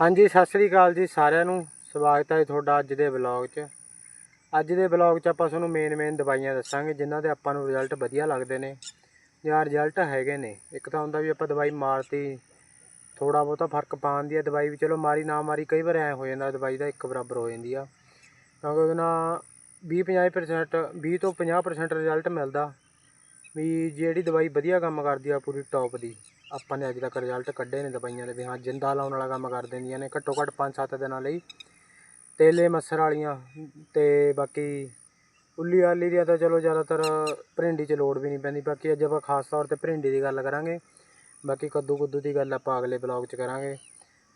ਹਾਂਜੀ, ਸਤਿ ਸ੍ਰੀ ਅਕਾਲ ਜੀ ਸਾਰਿਆਂ ਨੂੰ। ਸਵਾਗਤ ਹੈ ਤੁਹਾਡਾ ਅੱਜ ਦੇ ਵਲੌਗ 'ਚ। ਅੱਜ ਦੇ ਵਲੌਗ 'ਚ ਆਪਾਂ ਤੁਹਾਨੂੰ ਮੇਨ ਮੇਨ ਦਵਾਈਆਂ ਦੱਸਾਂਗੇ, ਜਿਨ੍ਹਾਂ ਦੇ ਆਪਾਂ ਨੂੰ ਰਿਜ਼ਲਟ ਵਧੀਆ ਲੱਗਦੇ ਨੇ ਜਾਂ ਰਿਜ਼ਲਟ ਹੈਗੇ ਨੇ। ਇੱਕ ਤਾਂ ਹੁੰਦਾ ਵੀ ਆਪਾਂ ਦਵਾਈ ਮਾਰਤੀ ਥੋੜਾ ਬਹੁਤਾ ਫ਼ਰਕ ਪਾਉਣ ਦੀ ਹੈ ਦਵਾਈ ਵੀ। ਚਲੋ ਮਾਰੀ, ਨਾ ਮਾਰੀ ਕਈ ਵਾਰ ਐ ਹੋ ਜਾਂਦਾ, ਦਵਾਈ ਦਾ ਇੱਕ ਬਰਾਬਰ ਹੋ ਜਾਂਦੀ ਆ। ਕਿਉਂਕਿ ਉਹਦੇ ਨਾਲ 20 50% 20 ਤੋਂ 50% ਰਿਜ਼ਲਟ ਮਿਲਦਾ ਵੀ ਜਿਹੜੀ ਦਵਾਈ ਵਧੀਆ ਕੰਮ ਕਰਦੀ ਆ, ਪੂਰੀ ਟੌਪ ਦੀ। ਆਪਾਂ ਨੇ ਅੱਜ ਤੱਕ ਰਿਜ਼ਲਟ ਕੱਢੇ ਨੇ ਦਵਾਈਆਂ ਦੇ ਵੀ ਹਾਂ, ਜਿੰਦਾ ਲਾਉਣ ਵਾਲਾ ਕੰਮ ਕਰ ਦਿੰਦੀਆਂ ਨੇ, ਘੱਟੋ ਘੱਟ 5-7 ਦਿਨਾਂ ਲਈ। ਤੇਲੇ ਮੱਸਰ ਵਾਲੀਆਂ ਤੇ ਬਾਕੀ ਉੱਲੀ ਆਲੀ ਦੀਆਂ ਤਾਂ ਚਲੋ ਜ਼ਿਆਦਾਤਰ ਭਰਿੰਡੀ 'ਚ ਲੋੜ ਵੀ ਨਹੀਂ ਪੈਂਦੀ। ਬਾਕੀ ਅੱਜ ਆਪਾਂ ਖਾਸ ਤੌਰ ਤੇ ਭਰਿੰਡੀ ਦੀ ਗੱਲ ਕਰਾਂਗੇ। ਬਾਕੀ ਕੱਦੂ ਕੁੱਦੂ ਦੀ ਗੱਲ ਆਪਾਂ ਅਗਲੇ ਬਲੌਗ 'ਚ ਕਰਾਂਗੇ।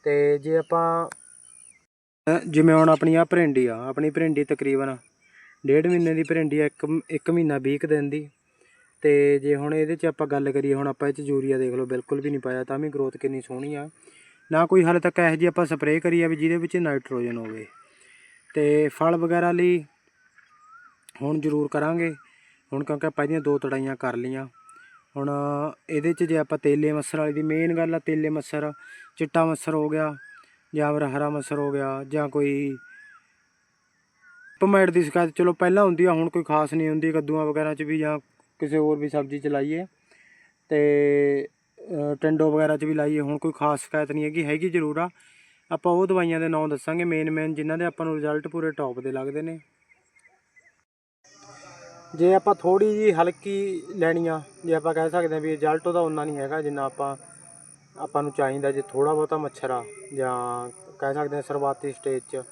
ਤੇ ਜੇ ਆਪਾਂ, ਜਿਵੇਂ ਹੁਣ ਆਪਣੀ ਆ ਭਰਿੰਡੀ ਆ, ਆਪਣੀ ਭਰਿੰਡੀ ਤਕਰੀਬਨ ਡੇਢ ਮਹੀਨੇ ਦੀ ਭਰਿੰਡੀ ਆ, ਇੱਕ ਮਹੀਨਾ 20 ਕੁ ਦਿਨ ਦੀ। ਤੇ ਜੇ ਹੁਣ ਇਹਦੇ 'ਚ ਆਪਾਂ ਗੱਲ ਕਰੀਏ, ਹੁਣ ਆਪਾਂ ਇਹ 'ਚ ਯੂਰੀਆ ਦੇਖ ਲਓ, ਬਿਲਕੁਲ ਵੀ ਨਹੀਂ ਪਾਇਆ, ਤਾਂ ਵੀ ਗਰੋਥ ਕਿੰਨੀ ਸੋਹਣੀ ਆ। ਨਾ ਕੋਈ ਹਾਲੇ ਤੱਕ ਇਹੋ ਜਿਹੀ ਆਪਾਂ ਸਪਰੇਅ ਕਰੀ ਆ ਵੀ ਜਿਹਦੇ ਵਿੱਚ ਨਾਈਟ੍ਰੋਜਨ ਹੋਵੇ। ਤੇ ਫਲ ਵਗੈਰਾ ਲਈ ਹੁਣ ਜ਼ਰੂਰ ਕਰਾਂਗੇ। ਹੁਣ ਕਿਉਂਕਿ ਆਪਾਂ ਇਹਦੀਆਂ ਦੋ ਤੜਾਈਆਂ ਕਰ ਲਈਆਂ। ਹੁਣ ਇਹਦੇ 'ਚ ਜੇ ਆਪਾਂ ਤੇਲੇ ਮੱਸਰ ਵਾਲੀ ਦੀ ਮੇਨ ਗੱਲ ਆ, ਤੇਲੇ ਮੱਸਰ, ਚਿੱਟਾ ਮੱਸਰ ਹੋ ਗਿਆ, ਜਾਂ ਫਿਰ ਹਰਾ ਮੱਸਰ ਹੋ ਗਿਆ, ਜਾਂ ਕੋਈ ਪਮੈਟ ਦੀ ਸ਼ਿਕਾਇਤ, ਚਲੋ ਪਹਿਲਾਂ ਹੁੰਦੀ ਆ, ਹੁਣ ਕੋਈ ਖਾਸ ਨਹੀਂ ਹੁੰਦੀ, ਕੱਦੂਆਂ ਵਗੈਰਾ 'ਚ ਵੀ ਜਾਂ ਕਿਸੇ ਹੋਰ ਵੀ ਸਬਜ਼ੀ 'ਚ ਲਾਈਏ ਤੇ ਟਿੰਡੋ ਵਗੈਰਾ 'ਚ ਵੀ ਲਾਈਏ, ਹੁਣ ਕੋਈ ਖਾਸ ਸ਼ਿਕਾਇਤ ਨਹੀਂ ਹੈਗੀ ਹੈਗੀ ਜ਼ਰੂਰ ਆ। ਆਪਾਂ ਉਹ ਦਵਾਈਆਂ ਦੇ ਨਾਮ ਦੱਸਾਂਗੇ ਮੇਨ ਮੇਨ ਜਿਨ੍ਹਾਂ ਦੇ ਆਪਾਂ ਨੂੰ ਰਿਜ਼ਲਟ ਪੂਰੇ ਟੌਪ ਦੇ ਲੱਗਦੇ ਨੇ। ਜੇ ਆਪਾਂ ਥੋੜੀ ਜੀ ਹਲਕੀ ਲੈਣੀ ਆ ਜੇ ਆਪਾਂ ਕਹਿ ਸਕਦੇ ਹਾਂ ਵੀ ਰਿਜ਼ਲਟ ਉਹਦਾ ਉਨਾ ਨਹੀਂ ਹੈਗਾ ਜਿੰਨਾ ਆਪਾਂ ਆਪਾਂ ਨੂੰ ਚਾਹੀਦਾ, ਜੇ ਥੋੜਾ ਬਹੁਤਾ ਮੱਛਰ ਆ, ਜਾਂ ਕਹਿ ਸਕਦੇ ਹਾਂ ਸ਼ੁਰੂਆਤੀ ਸਟੇਜ 'ਚ।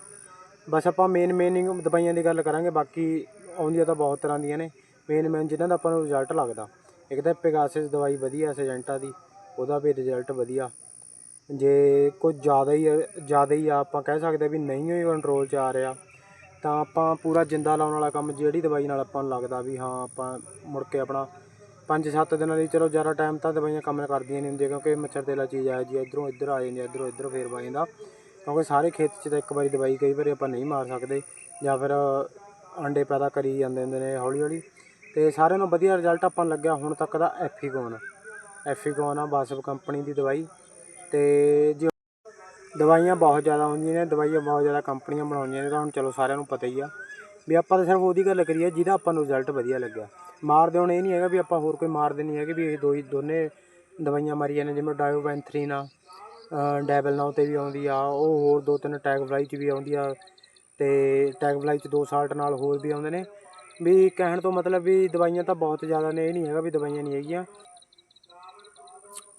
ਬਸ ਆਪਾਂ ਮੇਨ ਮੇਨਿੰਗ ਦਵਾਈਆਂ ਦੀ ਗੱਲ ਕਰਾਂਗੇ, ਬਾਕੀ ਆਉਂਦੀਆਂ ਤਾਂ ਬਹੁਤ ਤਰ੍ਹਾਂ ਦੀਆਂ ਨੇ। ਮੇਨ ਮੇਨ ਜਿਨ੍ਹਾਂ ਦਾ ਆਪਾਂ ਨੂੰ ਰਿਜ਼ਲਟ ਲੱਗਦਾ। ਇੱਕ ਤਾਂ ਪਿਗਾਸਿਸ ਦਵਾਈ ਵਧੀਆ ਸਜੈਂਟਾ ਦੀ, ਉਹਦਾ ਵੀ ਰਿਜ਼ਲਟ ਵਧੀਆ। ਜੇ ਕੋਈ ਜ਼ਿਆਦਾ ਹੀ ਜ਼ਿਆਦਾ ਹੀ ਆ, ਆਪਾਂ ਕਹਿ ਸਕਦੇ ਵੀ ਨਹੀਂ ਹੋਈ ਕੰਟਰੋਲ 'ਚ ਆ ਰਿਹਾ, ਤਾਂ ਆਪਾਂ ਪੂਰਾ ਜਿੰਦਾ ਲਾਉਣ ਵਾਲਾ ਕੰਮ ਜਿਹੜੀ ਦਵਾਈ ਨਾਲ ਆਪਾਂ ਨੂੰ ਲੱਗਦਾ ਵੀ ਹਾਂ, ਆਪਾਂ ਮੁੜ ਕੇ ਆਪਣਾ 5-7 ਦਿਨਾਂ ਦੀ ਚਲੋ ਜ਼ਿਆਦਾ ਟਾਈਮ ਤਾਂ ਦਵਾਈਆਂ ਕੰਮ ਕਰਦੀਆਂ ਨਹੀਂ ਹੁੰਦੀਆਂ, ਕਿਉਂਕਿ ਮੱਛਰ ਤੇਲਾ ਚੀਜ਼ ਆ ਜੀ ਇਧਰੋਂ ਇੱਧਰ ਆ ਜਾਂਦੀ ਇਧਰੋਂ ਇੱਧਰ ਫੇਰ ਵਾ ਜਾਂਦਾ। ਕਿਉਂਕਿ ਸਾਰੇ ਖੇਤ 'ਚ ਤਾਂ ਇੱਕ ਵਾਰੀ ਦਵਾਈ ਕਈ ਵਾਰੀ ਆਪਾਂ ਨਹੀਂ ਮਾਰ ਸਕਦੇ, ਜਾਂ ਫਿਰ ਅੰਡੇ ਪੈਦਾ ਕਰੀ ਜਾਂਦੇ ਹੁੰਦੇ ਨੇ ਹੌਲੀ ਹੌਲੀ ਤੇ ਸਾਰਿਆਂ ਨੂੰ ਵਧੀਆ ਰਿਜ਼ਲਟ ਆਪਾਂ ਨੂੰ ਲੱਗਿਆ ਹੁਣ ਤੱਕ ਦਾ ਐਫੀਗੋਨ ਐਫੀਗੋਨ ਆ ਬਾਸਵ ਕੰਪਨੀ ਦੀ ਦਵਾਈ। ਤੇ ਜੇ ਦਵਾਈਆਂ ਬਹੁਤ ਜ਼ਿਆਦਾ ਹੁੰਦੀਆਂ ਨੇ, ਦਵਾਈਆਂ ਬਹੁਤ ਜ਼ਿਆਦਾ ਕੰਪਨੀਆਂ ਬਣਾਉਂਦੀਆਂ ਨੇ, ਤਾਂ ਹੁਣ ਚਲੋ ਸਾਰਿਆਂ ਨੂੰ ਪਤਾ ਹੀ ਆ ਵੀ ਆਪਾਂ ਤਾਂ ਸਿਰਫ ਉਹਦੀ ਗੱਲ ਕਰੀਏ ਜਿਹਦਾ ਆਪਾਂ ਨੂੰ ਰਿਜ਼ਲਟ ਵਧੀਆ ਲੱਗਿਆ। ਮਾਰਦੇ ਹੁਣ ਇਹ ਨਹੀਂ ਹੈਗਾ ਵੀ ਆਪਾਂ ਹੋਰ ਕੋਈ ਮਾਰਦੇ ਨਹੀਂ ਹੈਗੇ ਵੀ ਇਹ ਦੋ ਹੀ, ਦੋਨੇ ਦਵਾਈਆਂ ਮਾਰੀਆਂ ਨੇ, ਜਿਵੇਂ ਡਾਇਓਵੈਂਥਰੀਨ ਆ ਡੈਬਲ ਨਾਉ ਤੇ ਵੀ ਆਉਂਦੀ ਆ, ਉਹ ਹੋਰ ਦੋ ਤਿੰਨ ਟੈਗ ਫਲਾਈ ਚ ਵੀ ਆਉਂਦੀ ਆ ਤੇ ਟੈਗ ਫਲਾਈ ਚ ਦੋ ਸਾਲਟ ਨਾਲ ਹੋਰ ਵੀ ਆਉਂਦੇ ਨੇ। ਵੀ ਕਹਿਣ ਤੋਂ ਮਤਲਬ ਵੀ ਦਵਾਈਆਂ ਤਾਂ ਬਹੁਤ ਜ਼ਿਆਦਾ ਨੇ, ਇਹ ਨਹੀਂ ਹੈਗਾ ਵੀ ਦਵਾਈਆਂ ਨਹੀਂ ਹੈਗੀਆਂ।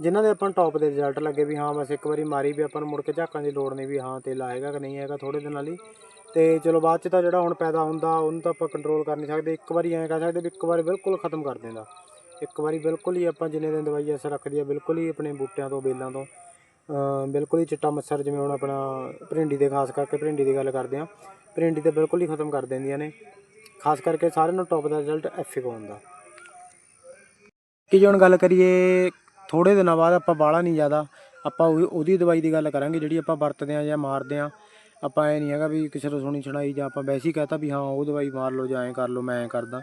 ਜਿਨ੍ਹਾਂ ਦੇ ਆਪਾਂ ਨੂੰ ਟੌਪ ਦੇ ਰਿਜ਼ਲਟ ਲੱਗੇ ਵੀ ਹਾਂ, ਬਸ ਇੱਕ ਵਾਰੀ ਮਾਰੀ ਵੀ ਆਪਾਂ ਨੂੰ, ਮੁੜ ਕੇ ਝਾਕਣ ਦੀ ਲੋੜ ਨਹੀਂ ਵੀ ਹਾਂ ਤੇਲ ਆਏਗਾ ਕਿ ਨਹੀਂ ਹੈਗਾ ਥੋੜੇ ਦਿਨਾਂ ਲਈ। ਤੇ ਚਲੋ ਬਾਅਦ ਚ ਤਾਂ ਜਿਹੜਾ ਹੁਣ ਪੈਦਾ ਹੁੰਦਾ, ਉਹਨੂੰ ਤਾਂ ਆਪਾਂ ਕੰਟਰੋਲ ਕਰ ਨਹੀਂ ਸਕਦੇ। ਇੱਕ ਵਾਰੀ ਐਂ ਕਹਿ ਸਕਦੇ ਵੀ ਇੱਕ ਵਾਰੀ ਬਿਲਕੁਲ ਖਤਮ ਕਰ ਦਿੰਦਾ। ਇੱਕ ਵਾਰੀ ਬਿਲਕੁਲ ਹੀ ਆਪਾਂ ਜਿੰਨੇ ਦਿਨ ਦਵਾਈ ਅਸਰ ਰੱਖਦੀ ਆ, ਬਿਲਕੁਲ ਹੀ ਆਪਣੇ ਬੂਟਿਆਂ ਤੋਂ, ਬੇਲਾਂ ਤੋਂ ਬਿਲਕੁਲ ਹੀ ਚਿੱਟਾ ਮੱਛਰ, ਜਿਵੇਂ ਹੁਣ ਆਪਣਾ ਭਰਿੰਡੀ ਦੇ, ਖਾਸ ਕਰਕੇ ਭਰਿੰਡੀ ਦੀ ਗੱਲ ਕਰਦੇ ਆ ਭਰਿੰਡੀ ਤਾਂ ਬਿਲਕੁਲ ਹੀ ਖਤਮ ਕਰ ਦਿੰਦੀਆਂ ਨੇ। ਖਾਸ ਕਰਕੇ ਸਾਰਿਆਂ ਨੂੰ ਟੌਪ ਦਾ ਰਿਜ਼ਲਟ ਐਫਿਕੋਨ ਦਾ। ਕਿ ਜੇ ਹੁਣ ਗੱਲ ਕਰੀਏ ਥੋੜੇ ਦਿਨਾਂ ਬਾਅਦ ਆਪਾਂ ਬਾਹਲਾ ਨਹੀਂ ਜ਼ਿਆਦਾ, ਆਪਾਂ ਉਹ- ਉਹਦੀ ਦਵਾਈ ਦੀ ਗੱਲ ਕਰਾਂਗੇ ਜਿਹੜੀ ਆਪਾਂ ਵਰਤਦੇ ਆ ਜਾਂ ਮਾਰਦੇ ਆ ਆਪਾਂ ਇਹ ਨਹੀਂ ਹੈਗਾ ਵੀ ਕਿਸੇ ਨੂੰ ਸੁਣੀ ਸੁਣਾਈ ਜਾਂ ਆਪਾਂ ਵੈਸੇ ਹੀ ਕਹਤਾ ਵੀ ਹਾਂ, ਉਹ ਦਵਾਈ ਮਾਰ ਲਓ ਜਾਂ ਐਂ ਕਰ ਲਓ, ਮੈਂ ਐਂ ਕਰਦਾ।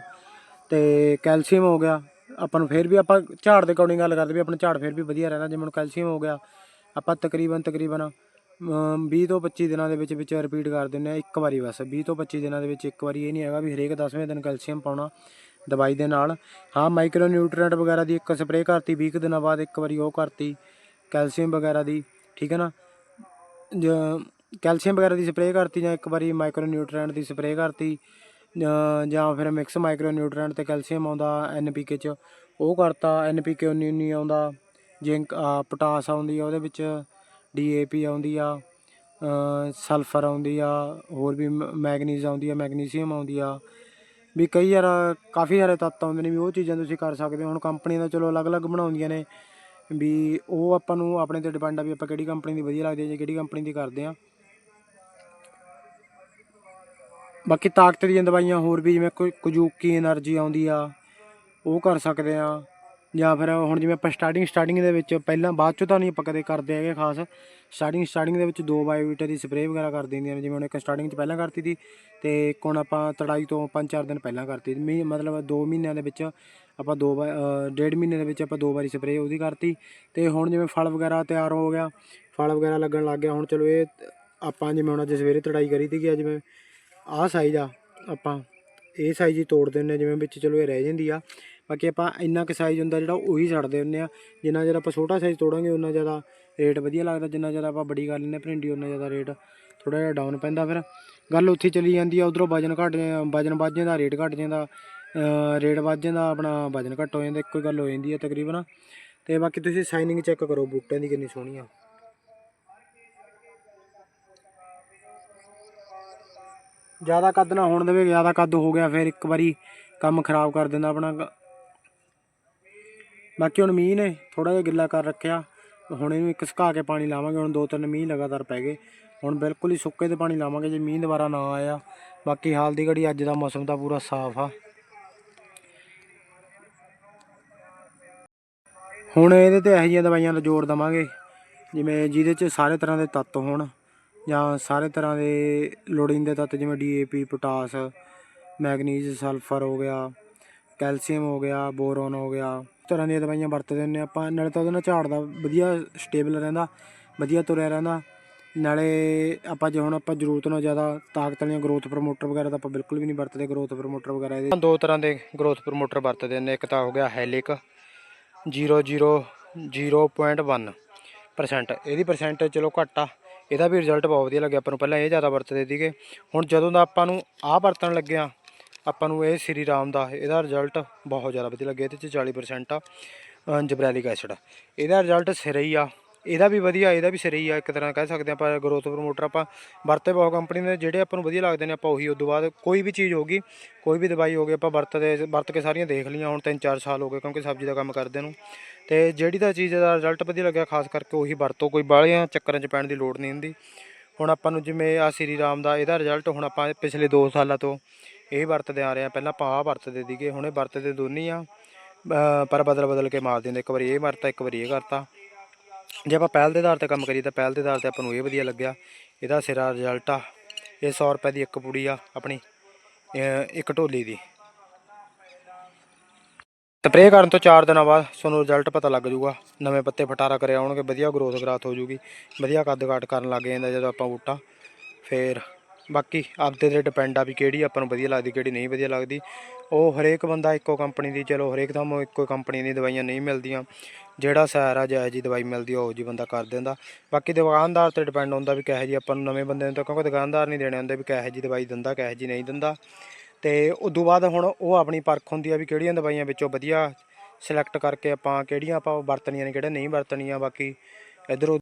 ਤੇ ਕੈਲਸ਼ੀਅਮ ਹੋ ਗਿਆ, ਆਪਾਂ ਨੂੰ ਫਿਰ ਵੀ ਆਪਾਂ ਝਾੜ ਦੇ ਅਕੋਰਡਿੰਗ ਗੱਲ ਕਰਦੇ ਵੀ ਆਪਣਾ ਝਾੜ ਫਿਰ ਵੀ ਵਧੀਆ ਰਹਿੰਦਾ, ਜਿਵੇਂ ਹੁਣ ਕੈਲਸ਼ੀਅਮ ਹੋ ਗਿਆ, ਆਪਾਂ ਤਕਰੀਬਨ ਤਕਰੀਬਨ 20 ਤੋਂ 25 ਦਿਨਾਂ ਦੇ ਵਿੱਚ ਵਿੱਚ ਰਿਪੀਟ ਕਰ ਦਿੰਦੇ ਆ ਇੱਕ ਵਾਰੀ ਬਸ। 20 ਤੋਂ 25 ਦਿਨਾਂ ਦੇ ਵਿੱਚ ਇੱਕ ਵਾਰੀ ਇਹ ਨਹੀਂ ਹੈਗਾ ਵੀ ਹਰੇਕ 10ਵੇਂ ਦਿਨ ਕੈਲਸ਼ੀਅਮ ਪਾਉਣਾ ਦਵਾਈ ਦੇ ਨਾਲ। ਹਾਂ ਮਾਈਕਰੋ ਨਿਊਟ੍ਰੀਐਂਟ ਵਗੈਰਾ ਦੀ ਇੱਕ ਸਪਰੇਅ ਕਰਤੀ 20 ਕੁ ਦਿਨਾਂ ਬਾਅਦ ਇੱਕ ਵਾਰੀ ਉਹ ਕਰਤੀ, ਕੈਲਸ਼ੀਅਮ ਵਗੈਰਾ ਦੀ, ਠੀਕ ਹੈ ਨਾ? ਜ- ਕੈਲਸ਼ੀਅਮ ਵਗੈਰਾ ਦੀ ਸਪਰੇਅ ਕਰਤੀ ਜਾਂ ਇੱਕ ਵਾਰੀ ਮਾਈਕਰੋ ਨਿਊਟ੍ਰੀਐਂਟ ਦੀ ਸਪਰੇਅ ਕਰਤੀ ਜਾਂ- ਫਿਰ ਮਿਕਸ ਮਾਈਕਰੋ ਨਿਊਟ੍ਰੀਐਂਟ ਤੇ ਕੈਲਸ਼ੀਅਮ ਆਉਂਦਾ ਐਨਪੀਕੇ ਚ, ਉਹ ਕਰਤਾ ਐਨਪੀਕੇ 19 19 ਆਉਂਦਾ, ਜਿੰਕ ਪੋਟਾਸ ਆਉਂਦੀ ਆ ਉਹਦੇ ਵਿੱਚ। ਡੀਏਪੀ ਆਉਂਦੀ ਆ ਸਲਫਰ ਆਉਂਦੀ ਆ, ਹੋਰ ਵੀ ਮੈਗਨੀਜ਼ ਆਉਂਦੀ ਆ, ਮੈਗਨੀਸ਼ੀਅਮ ਆਉਂਦੀ ਆ। ਵੀ ਕਈ ਯਾਰ ਕਾਫੀ ਸਾਰੇ ਤੱਤ ਆਉਂਦੇ ਨੇ ਵੀ ਉਹ ਚੀਜ਼ਾਂ ਤੁਸੀਂ ਕਰ ਸਕਦੇ ਹੋ। ਹੁਣ ਕੰਪਨੀਆਂ ਦਾ ਚਲੋ ਅਲੱਗ-ਅਲੱਗ ਬਣਾਉਂਦੀਆਂ ਨੇ। ਵੀ ਉਹ ਆਪਾਂ ਨੂੰ ਆਪਣੇ ਤੇ ਡਿਪੈਂਡ ਆ ਵੀ ਆਪਾਂ ਕਿਹੜੀ ਕੰਪਨੀ ਦੀ ਵਧੀਆ ਲੱਗਦੀ ਹੈ ਜਾਂ ਕਿਹੜੀ ਕੰਪਨੀ ਦੀ ਕਰਦੇ ਆ। ਬਾਕੀ ਤਾਕਤ ਦੀਆਂ ਦਵਾਈਆਂ ਹੋਰ ਵੀ ਜਿਵੇਂ ਕੋਈ ਕੁਜੂਕੀ એનર્ਜੀ ਆਉਂਦੀ ਆ, ਉਹ ਕਰ ਸਕਦੇ ਆ। ਜਾਂ ਫਿਰ ਹੁਣ ਜਿਵੇਂ ਆਪਾਂ ਸਟਾਰਟਿੰਗ ਸਟਾਰਟਿੰਗ ਦੇ ਵਿੱਚ ਪਹਿਲਾਂ ਬਾਅਦ ਚੋਂ ਤਾਂ ਨਹੀਂ ਆਪਾਂ ਕਦੇ ਕਰਦੇ ਹੈਗੇ ਖਾਸ। ਸਟਾਰਟਿੰਗ ਸਟਾਰਟਿੰਗ ਦੇ ਵਿੱਚ ਦੋ ਬਾਇਓਵੀਟਾ ਦੀ ਸਪਰੇਅ ਵਗੈਰਾ ਕਰ ਦਿੰਦੀਆਂ ਨੇ, ਜਿਵੇਂ ਹੁਣ ਇੱਕ ਸਟਾਰਟਿੰਗ 'ਚ ਪਹਿਲਾਂ ਕਰਤੀ ਸੀ ਤੇ ਇੱਕ ਹੁਣ ਆਪਾਂ ਤੜਾਈ ਤੋਂ 5-4 ਦਿਨ ਪਹਿਲਾਂ ਕਰਤੀ। ਮੀ, ਮਤਲਬ 2 ਮਹੀਨਿਆਂ ਦੇ ਵਿੱਚ ਆਪਾਂ ਦੋ ਵਾਰ ਡੇਢ ਮਹੀਨੇ ਦੇ ਵਿੱਚ ਆਪਾਂ ਦੋ ਵਾਰੀ ਸਪਰੇਅ ਉਹਦੀ ਕਰਤੀ। ਤੇ ਹੁਣ ਜਿਵੇਂ ਫਲ ਵਗੈਰਾ ਤਿਆਰ ਹੋ ਗਿਆ, ਫਲ ਵਗੈਰਾ ਲੱਗਣ ਲੱਗ ਗਿਆ, ਹੁਣ ਚਲੋ ਇਹ ਆਪਾਂ ਜਿਵੇਂ ਹੁਣ ਅੱਜ ਸਵੇਰੇ ਤੜਾਈ ਕਰੀ ਸੀਗੀ, ਅੱਜ ਜਿਵੇਂ ਆਹ ਸਾਈਜ਼ ਆ ਆਪਾਂ, ਇਹ ਸਾਈਜ਼ ਹੀ ਤੋੜ ਦਿੰਦੇ ਹਾਂ, ਜਿਵੇਂ ਵਿੱਚ ਚਲੋ ਇਹ ਰਹਿ ਜਾਂਦੀ ਆ। ਬਾਕੀ ਆਪਾਂ ਇੰਨਾ ਕੁ ਸਾਈਜ਼ ਹੁੰਦਾ ਜਿਹੜਾ ਉਹੀ ਛੱਡਦੇ ਹੁੰਦੇ ਆ। ਜਿੰਨਾ ਜਿਹੜਾ ਆਪਾਂ ਛੋਟਾ ਸਾਈਜ਼ ਤੋੜਾਂਗੇ ਉਨਾ ਜ਼ਿਆਦਾ ਰੇਟ ਵਧੀਆ ਲੱਗਦਾ। ਜਿੰਨਾ ਜ਼ਿਆਦਾ ਆਪਾਂ ਬੜੀ ਕਰ ਲੈਂਦੇ ਹਾਂ ਭਿੰਡੀ ਉਨਾ ਜ਼ਿਆਦਾ ਰੇਟ ਥੋੜਾ ਜਿਹਾ ਡਾਊਨ ਪੈਂਦਾ ਫਿਰ। ਗੱਲ ਉੱਥੇ ਚਲੀ ਜਾਂਦੀ ਆ, ਉਧਰੋਂ ਵਜਨ ਘਟ ਵਜਨ ਵੱਧ ਜਾਂਦਾ ਰੇਟ ਘਟ ਜਾਂਦਾ। ਰੇਟ ਵੱਧ ਜਾਂਦਾ, ਆਪਣਾ ਵਜਨ ਘੱਟ ਹੋ ਜਾਂਦਾ, ਇੱਕੋ ਹੀ ਗੱਲ ਹੋ ਜਾਂਦੀ ਹੈ ਤਕਰੀਬਨ। ਤੇ ਬਾਕੀ ਤੁਸੀਂ ਸਾਈਨਿੰਗ ਚੈੱਕ ਕਰੋ, ਬੂਟਿਆਂ ਦੀ ਕਿੰਨੀ ਸੋਹਣੀ ਆ। ਜ਼ਿਆਦਾ ਕੱਦ ਨਾ ਹੋਣ ਦੇਵੇ, ਜ਼ਿਆਦਾ ਕੱਦ ਹੋ ਗਿਆ, ਫਿਰ ਇੱਕ ਵਾਰੀ ਕੰਮ ਖਰਾਬ ਕਰ ਦਿੰਦਾ ਆਪਣਾ। ਬਾਕੀ ਹੁਣ ਮੀਂਹ ਨੇ ਥੋੜਾ ਜਿਹਾ ਗਿੱਲਾ ਕਰ ਰੱਖਿਆ। ਹੁਣ ਇਹਨੂੰ ਇੱਕ ਸੁਕਾ ਕੇ ਪਾਣੀ ਲਾਵਾਂਗੇ, ਹੁਣ ਦੋ ਤਿੰਨ ਮੀਂਹ ਲਗਾਤਾਰ ਪੈ ਗਏ। ਹੁਣ ਬਿਲਕੁਲ ਹੀ ਸੁੱਕੇ ਤੇ ਪਾਣੀ ਲਾਵਾਂਗੇ ਜੇ ਮੀਂਹ ਦੁਬਾਰਾ ਨਾ ਆਇਆ। ਬਾਕੀ ਹਾਲ ਦੀ ਘੜੀ ਅੱਜ ਦਾ ਮੌਸਮ ਤਾਂ ਪੂਰਾ ਸਾਫ਼ ਆ। ਹੁਣ ਇਹਦੇ ਤੇ ਇਹੋ ਜਿਹੀਆਂ ਦਵਾਈਆਂ ਦਾ ਜ਼ੋਰ ਦਵਾਂਗੇ। ਜਿਵੇਂ ਜਿਹਦੇ 'ਚ ਸਾਰੇ ਤਰ੍ਹਾਂ ਦੇ ਤੱਤ ਹੋਣ, ਜਾਂ ਸਾਰੇ ਤਰ੍ਹਾਂ ਦੇ ਲੋੜੀਂਦੇ ਤੱਤ ਜਿਵੇਂ ਡੀਏਪੀ ਪੋਟਾਸ, ਮੈਗਨੀਜ਼, ਸਲਫਰ ਹੋ ਗਿਆ। ਕੈਲਸ਼ੀਅਮ ਹੋ ਗਿਆ, ਬੋਰੋਨ ਹੋ ਗਿਆ, ਤਰ੍ਹਾਂ ਦੀਆਂ ਦਵਾਈਆਂ ਵਰਤਦੇ ਹੁੰਦੇ ਆਪਾਂ। ਨਾਲੇ ਤਾਂ ਉਹਦੇ ਨਾਲ ਝਾੜ ਦਾ ਵਧੀਆ ਸਟੇਬਲ ਰਹਿੰਦਾ, ਵਧੀਆ ਤੁਰਿਆ ਰਹਿੰਦਾ। ਨਾਲੇ ਆਪਾਂ ਜੇ ਹੁਣ ਆਪਾਂ ਜ਼ਰੂਰਤ ਨਾਲੋਂ ਜ਼ਿਆਦਾ ਤਾਕਤ ਵਾਲੀਆਂ ਗਰੋਥ ਪ੍ਰਮੋਟਰ ਵਗੈਰਾ ਤਾਂ ਆਪਾਂ ਬਿਲਕੁਲ ਵੀ ਨਹੀਂ ਵਰਤਦੇ ਗਰੋਥ ਪ੍ਰਮੋਟਰ ਵਗੈਰਾ ਇਹਦੇ। ਦੋ ਤਰ੍ਹਾਂ ਦੇ ਗਰੋਥ ਪ੍ਰਮੋਟਰ ਵਰਤਦੇ ਨੇ ਇੱਕ ਤਾਂ ਹੋ ਗਿਆ ਹੈਲਿਕ 0.01 ਪਰਸੈਂਟ ਇਹਦੀ ਪਰਸੈਂਟ ਚਲੋ ਘੱਟ ਆ। ਇਹਦਾ ਵੀ ਰਿਜ਼ਲਟ ਬਹੁਤ ਵਧੀਆ ਲੱਗਿਆ। ਆਪਾਂ ਨੂੰ ਪਹਿਲਾਂ ਇਹ ਜ਼ਿਆਦਾ ਵਰਤਦੇ ਸੀਗੇ। ਹੁਣ ਜਦੋਂ ਦਾ ਆਪਾਂ ਨੂੰ ਆਹ ਵਰਤਣ ਲੱਗਿਆ ਆਪਾਂ ਨੂੰ ਇਹ ਸ੍ਰੀ ਰਾਮ ਦਾ ਇਹਦਾ ਰਿਜ਼ਲਟ ਬਹੁਤ ਜ਼ਿਆਦਾ ਵਧੀਆ ਲੱਗਿਆ, ਇਹਦੇ ਚ 40% ਆ ਜਬਰੈਲਿਕ ਐਸਿਡ ਇਹਦਾ ਰਿਜ਼ਲਟ ਸਿਰੇ ਹੀ ਆ। ਇਹਦਾ ਵੀ ਵਧੀਆ, ਇਹਦਾ ਵੀ ਸਿਰੇ ਹੀ ਆ, ਇੱਕ ਤਰ੍ਹਾਂ ਕਹਿ ਸਕਦੇ ਆਪਾਂ ਗਰੋਥ ਪ੍ਰਮੋਟਰ ਆਪਾਂ ਵਰਤੇ ਬਹੁਤ ਕੰਪਨੀ ਦੇ, ਜਿਹੜੇ ਆਪਾਂ ਨੂੰ ਵਧੀਆ ਲੱਗਦੇ ਨੇ ਆਪਾਂ ਉਹੀ ਉਦੋਂ ਬਾਅਦ ਕੋਈ ਵੀ ਚੀਜ਼ ਹੋਗੀ ਕੋਈ ਵੀ ਦਵਾਈ ਹੋਗੀ ਆਪਾਂ ਵਰਤਦੇ ਵਰਤ ਕੇ ਸਾਰੀਆਂ ਦੇਖ ਲਈਆਂ, ਹੁਣ 3-4 ਸਾਲ ਹੋ ਗਏ ਕਿਉਂਕਿ ਸਬਜ਼ੀ ਦਾ ਕੰਮ ਕਰਦੇ ਨੂੰ। ਤੇ ਜਿਹੜੀ ਤਾਂ ਚੀਜ਼ ਦਾ ਰਿਜ਼ਲਟ ਵਧੀਆ ਲੱਗਿਆ, ਖਾਸ ਕਰਕੇ ਉਹੀ ਵਰਤੋ, ਕੋਈ ਬਾਹਲੀਆਂ ਚੱਕਰਾਂ 'ਚ ਪੈਣ ਦੀ ਲੋੜ ਨਹੀਂ ਹੁੰਦੀ। ਹੁਣ ਆਪਾਂ ਨੂੰ ਜਿਵੇਂ ਆ ਸ੍ਰੀ ਰਾਮ ਦਾ ਇਹਦਾ ਰਿਜ਼ਲਟ ਹੁਣ ਆਪਾਂ ਪਿਛਲੇ 2 ਸਾਲਾਂ ਤੋਂ ਇਹ ਵਰਤਦੇ ਆ ਰਹੇ ਆ। ਪਹਿਲਾਂ ਆਪਾਂ ਆਹ ਵਰਤਦੇ ਸੀਗੇ, ਹੁਣ ਇਹ ਵਰਤਦੇ ਦੋਨੇ ਆ। ਪਰ ਬਦਲ ਬਦਲ ਕੇ ਮਾਰ ਦਿੰਦੇ। ਇੱਕ ਵਾਰੀ ਇਹ ਮਾਰਤਾ ਇੱਕ ਵਾਰੀ ਇਹ ਕਰਤਾ। ਜੇ ਆਪਾਂ ਪਹਿਲ ਦੇ ਆਧਾਰ ਤੇ ਕੰਮ ਕਰੀਏ ਤਾਂ ਪਹਿਲ ਦੇ ਆਧਾਰ ਤੇ ਆਪਾਂ ਨੂੰ ਇਹ ਵਧੀਆ ਲੱਗਿਆ। ਇਹਦਾ ਸਿਰਾ ਰਿਜ਼ਲਟ ਆ। ਇਹ 100 ਰੁਪਏ ਦੀ ਇੱਕ ਪੁੜੀ ਆ, ਆਪਣੀ। ਇੱਕ ਢੋਲੀ ਦੀ। ਸਪਰੇਅ ਕਰਨ ਤੋਂ 4 ਦਿਨਾਂ ਬਾਅਦ ਤੁਹਾਨੂੰ ਰਿਜ਼ਲਟ ਪਤਾ ਲੱਗ ਜਾਊਗਾ। ਨਵੇਂ ਪੱਤੇ ਫਟਾਰਾ ਕਰਿਆ ਆਉਣਗੇ ਵਧੀਆ ਗਰੋਥ ਗਰਾਥ ਹੋ ਜੂਗੀ ਵਧੀਆ ਕੱਦ ਕਾਟ ਕਰਨ ਲੱਗ ਜਾਂਦਾ ਜਦੋਂ ਆਪਾਂ ਬੂਟਾ। ਫੇਰ ਬਾਕੀ ਆਪਦੇ ਤੇ ਡਿਪੈਂਡ ਆ ਵੀ ਕਿਹੜੀ ਆਪਾਂ ਨੂੰ ਵਧੀਆ ਲੱਗਦੀ, ਕਿਹੜੀ ਨਹੀਂ ਵਧੀਆ ਲੱਗਦੀ। ਉਹ ਹਰੇਕ ਬੰਦਾ ਇੱਕੋ ਕੰਪਨੀ ਦੀ, ਚਲੋ ਹਰੇਕ ਦਾ ਇੱਕੋ ਕੰਪਨੀ ਦੀ ਦਵਾਈਆਂ ਨਹੀਂ ਮਿਲਦੀਆਂ। ਜਿਹੜਾ ਸੈਰ ਆ, ਜਿਹੋ ਜੀ ਦਵਾਈ ਮਿਲਦੀ ਆ, ਉਹ ਜੀ ਬੰਦਾ ਕਰ ਦਿੰਦਾ। ਬਾਕੀ ਦੁਕਾਨਦਾਰ ਤੇ ਡਿਪੈਂਡ ਹੁੰਦਾ ਵੀ ਕਿਹੋ ਜੀ ਆਪਾਂ ਨੂੰ ਨਵੇਂ ਬੰਦੇ ਨੂੰ ਤਾਂ, ਕਿਉਂਕਿ ਦੁਕਾਨਦਾਰ ਨਹੀਂ ਦੇਣੇ ਹੁੰਦੇ ਵੀ ਕਿਹੋ ਜੀ ਦਵਾਈ ਦਿੰਦਾ, ਕਿਹੋ ਜੀ ਨਹੀਂ ਦਿੰਦਾ। ਤੇ ਉਦੋਂ ਬਾਅਦ ਹੁਣ ਉਹ ਆਪਣੀ ਪਰਖ ਹੁੰਦੀ ਆ ਵੀ ਕਿਹੜੀਆਂ ਦਵਾਈਆਂ ਵਿੱਚੋਂ ਵਧੀਆ ਸਿਲੈਕਟ ਕਰਕੇ ਆਪਾਂ ਕਿਹੜੀਆਂ ਆਪਾਂ ਵਰਤਣੀਆਂ ਨੇ ਕਿਹੜੇ ਨਹੀਂ ਵਰਤਣੀਆਂ। ਬਾਕੀ ਇਧਰੋਂ